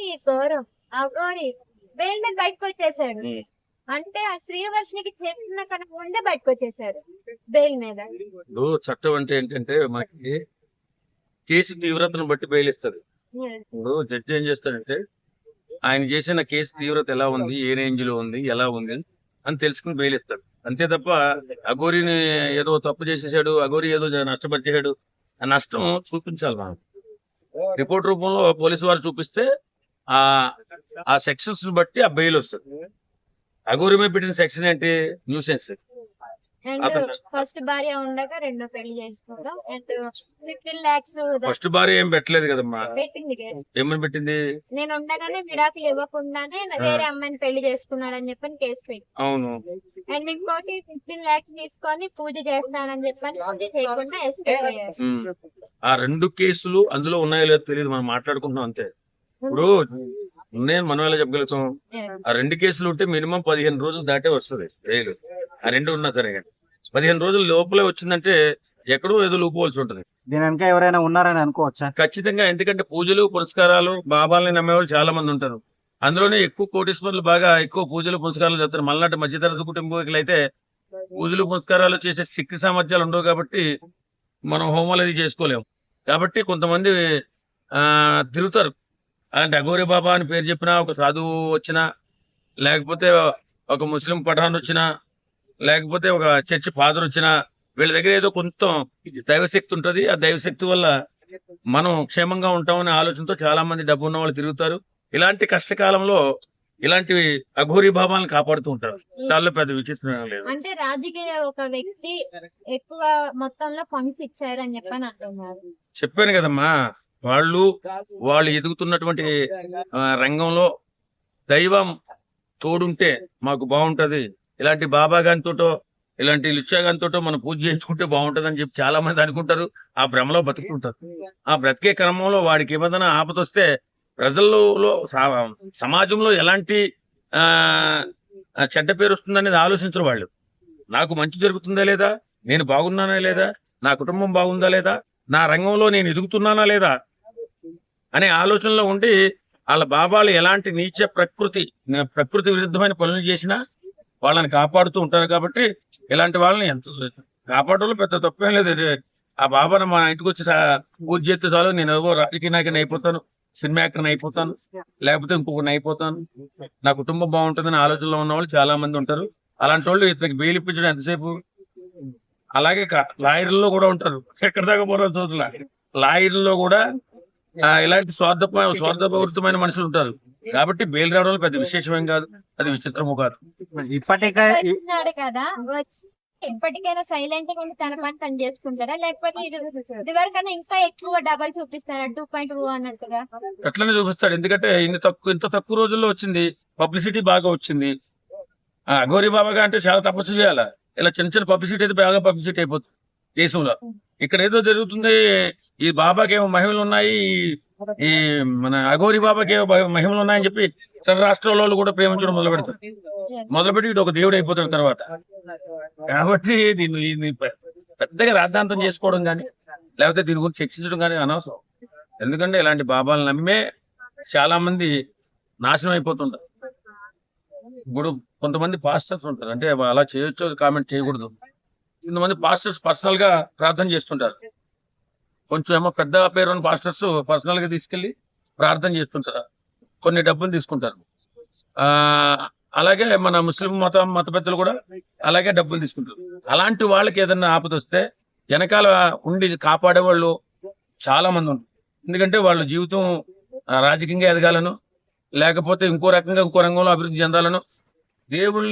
ఏంటి ఈ ఘోరం? అఘోరి బెయిల్ మీద బయటకు వచ్చేసాడు. అంటే ఆ శ్రీవర్షినికి చెప్పిన కన్నా ముందే బయటకు వచ్చేసాడు బెయిల్ మీద చట్టం అంటే ఏంటంటే మనకి కేసు తీవ్రతను బట్టి బెయిల్ ఇస్తుంది ఇప్పుడు జడ్జి ఏం చేస్తాడంటే ఆయన చేసిన కేసు తీవ్రత ఎలా ఉంది ఏ రేంజ్లో ఉంది ఎలా ఉంది అని తెలుసుకుని బెయిల్ ఇస్తాడు అంతే తప్ప అఘోరిని ఏదో తప్పు చేసేసాడు అఘోరి ఏదో నష్టపరిచేసాడు ఆ నష్టం చూపించాలి మనం. రిపోర్ట్ రూపంలో పోలీసు వారు చూపిస్తే ఆ ఆ సెక్షన్స్ బట్టి ఆ బెయిల్ వస్తుంది. అఘోరి మీద పెట్టిన సెక్షన్ ఏంటి? న్యూసెన్స్ ఫస్ట్ భార్య ఉండగా రెండో పెళ్ళి చేసుకోవడం. అండ్ ఫిఫ్టీన్ లాక్స్ ఫస్ట్ భార్య ఏం పెట్టలేదు కదమ్మా? పెట్టింది. ఏమని పెట్టింది? నేను ఉండగానే విడాకులు ఇవ్వకుండానే నా వేరే అమ్మాయిని పెళ్ళి చేసుకున్నాడు అని చెప్పని కేసు పెట్టి అవును. అండ్ ఇంకోటి ఫిఫ్టీన్ లాక్స్ తీసుకొని పూజ చేస్తానని చెప్పని పూజ చేయకుండా ఎస్కేప్ అయ్యారు ఉమ్. ఆ రెండు కేసులు అందులో ఉన్నాయో లేదో తెలియదు. మనం మాట్లాడుకుంటున్నాం అంతే. ఇప్పుడు నేను మనం ఎలా చెప్పగలుగుతాం ఆ రెండు కేసులు ఉంటే మినిమం పదిహేను రోజులు దాటే వస్తుంది జైలు ఆ రెండు ఉన్నా సరే కానీ. పదిహేను రోజుల లోపలే వచ్చిందంటే ఎక్కడో ఏదో లూపోవాల్సి ఉంటుంది. దీని వెనక ఎవరైనా ఉన్నారని అనుకోవచ్చా? ఖచ్చితంగా ఎందుకంటే పూజలు పురస్కారాలు బాబాలని నమ్మేవాళ్ళు చాలా మంది ఉంటారు. అందులోనే ఎక్కువ కోటీశ్వరులు బాగా ఎక్కువ పూజలు పురస్కారాలు చేస్తారు మళ్ళాంటి మధ్యతరగతి కుటుంబీకులు అయితే పూజలు పురస్కారాలు చేసే శక్తి సామర్థ్యాలు ఉండవు కాబట్టి మనం హోమాలు అది చేసుకోలేము. కాబట్టి కొంతమంది ఆ తిరుగుతారు. అఘోరి బాబా అని పేరు చెప్పినా ఒక సాధువు వచ్చినా లేకపోతే ఒక ముస్లిం పఠాన్ వచ్చినా లేకపోతే ఒక చర్చ్ ఫాదర్ వచ్చినా వీళ్ళ దగ్గర ఏదో కొంత దైవశక్తి ఉంటది. ఆ దైవశక్తి వల్ల మనం క్షేమంగా ఉంటామనే ఆలోచనతో చాలా మంది డబ్బు ఉన్న వాళ్ళు తిరుగుతారు. ఇలాంటి కష్టకాలంలో ఇలాంటి అఘోరి భావాలను కాపాడుతూ ఉంటారు. దానిలో పెద్ద విచిత్రం లేదు. అంటే రాజకీయ ఒక వ్యక్తి ఎక్కువ మొత్తంలో ఫండ్స్ ఇచ్చారు అని చెప్పని అంటున్నారు. చెప్పాను కదమ్మా. వాళ్ళు వాళ్ళు ఎదుగుతున్నటువంటి రంగంలో దైవం తోడుంటే మాకు బాగుంటది ఇలాంటి బాబా గానితోటో ఇలాంటి లుచ్చా మనం పూజ చేసుకుంటే బాగుంటది అని చెప్పి చాలా మంది అనుకుంటారు. ఆ భ్రమలో బతుకుంటారు ఆ బ్రతికే క్రమంలో వాడికి ఏమైనా ఆపదొస్తే ప్రజల్లో సమాజంలో ఎలాంటి ఆ ఆ, చెడ్డ పేరు వస్తుందనేది ఆలోచించరు వాళ్ళు. నాకు మంచి జరుగుతుందా లేదా? నేను బాగున్నానా లేదా? నా కుటుంబం బాగుందా లేదా? నా రంగంలో నేను ఎదుగుతున్నానా లేదా? అనే ఆలోచనలో ఉండి వాళ్ళ బాబాలు ఎలాంటి నీచ ప్రకృతి ప్రకృతి విరుద్ధమైన పనులు చేసినా వాళ్ళని కాపాడుతూ ఉంటారు కాబట్టి ఇలాంటి వాళ్ళని ఎంత కాపాడడంలో పెద్ద తప్పేం లేదు. ఆ బాబాను మా ఇంటికి వచ్చి పూజ చేస్తే చాలు నేను ఏవో రాజకీయ నాయకుని అయిపోతాను సినిమా యాక్టర్ని అయిపోతాను లేకపోతే ఇంకొకరిని అయిపోతాను. నా కుటుంబం బాగుంటుందని ఆలోచనలో ఉన్న వాళ్ళు చాలా మంది ఉంటారు. అలాంటి వాళ్ళు ఇతనికి బెయిల్ ఇప్పించడం ఎంతసేపు? అలాగే లాయర్లో కూడా ఉంటారు. ఎక్కడ దాకా పోరాదు చోట్ల లాయర్లో కూడా ఇలాంటి స్వార్థ స్వార్థపూరితమైన మనుషులు ఉంటారు. కాబట్టి బెయిల్ రావడం పెద్ద విశేషమేం కాదు. అది విచిత్రము కాదు. ఇప్పటికే వచ్చినాడు కదా ఎప్పటికైనా సైలెంట్గా ఉండి తన పని తను చేసుకుంటాడా? లేకపోతే ఇది ఇదివరకన్నా ఇంకా ఎక్కువ డబల్ చూపిస్తాడా? టూ పాయింట్ టూ అన్నట్టుగా? అట్లనే చూపిస్తాడు. ఎందుకంటే ఇన్ని తక్కువ ఇంత తక్కువ రోజుల్లో వచ్చింది. పబ్లిసిటీ బాగా వచ్చింది. ఆ గౌరీ బాబాగా అంటే చాలా తపస్సు చేయాలి? ఇలా చిన్న చిన్న పబ్లిసిటీ అయితే బాగా పబ్లిసిటీ అయిపోతుంది దేశంలో. ఇక్కడ ఏదో జరుగుతుంది. ఈ బాబాకి ఏమో మహిమలు ఉన్నాయి. ఈ మన అఘోరి బాబాకి ఏమో మహిమలు ఉన్నాయని చెప్పి ఇతర రాష్ట్రాల వాళ్ళు కూడా ప్రేమించడం మొదలు పెడతారు. మొదలుపెట్టి ఇటు ఒక దేవుడు అయిపోతాడు తర్వాత. కాబట్టి దీన్ని పెద్దగా రాద్ధాంతం చేసుకోవడం కానీ లేకపోతే దీని గురించి చర్చించడం కానీ అనవసరం. ఎందుకంటే ఇలాంటి బాబాలు నమ్మే చాలా మంది నాశనం అయిపోతుంటారు. ఇప్పుడు కొంతమంది పాస్టర్స్ ఉంటారు. అంటే అలా చేయొచ్చు కామెంట్ చేయకూడదు. కొంతమంది పాస్టర్స్ పర్సనల్గా ప్రార్థన చేస్తుంటారు. కొంచెం ఏమో పెద్ద పేరు ఉన్న పాస్టర్స్ పర్సనల్గా తీసుకెళ్ళి ప్రార్థన చేస్తుంటారు. కొన్ని డబ్బులు తీసుకుంటారు. ఆ అలాగే మన ముస్లిం మత మత పెద్దలు కూడా అలాగే డబ్బులు తీసుకుంటారు. అలాంటి వాళ్ళకి ఏదైనా ఆపద వస్తే వెనకాల ఉండి కాపాడే వాళ్ళు చాలా మంది ఉంటారు ఎందుకంటే వాళ్ళ జీవితం రాజకీయంగా ఎదగాలను లేకపోతే ఇంకో రకంగా ఇంకో రంగంలో అభివృద్ధి చెందాలను దేవుళ్ళు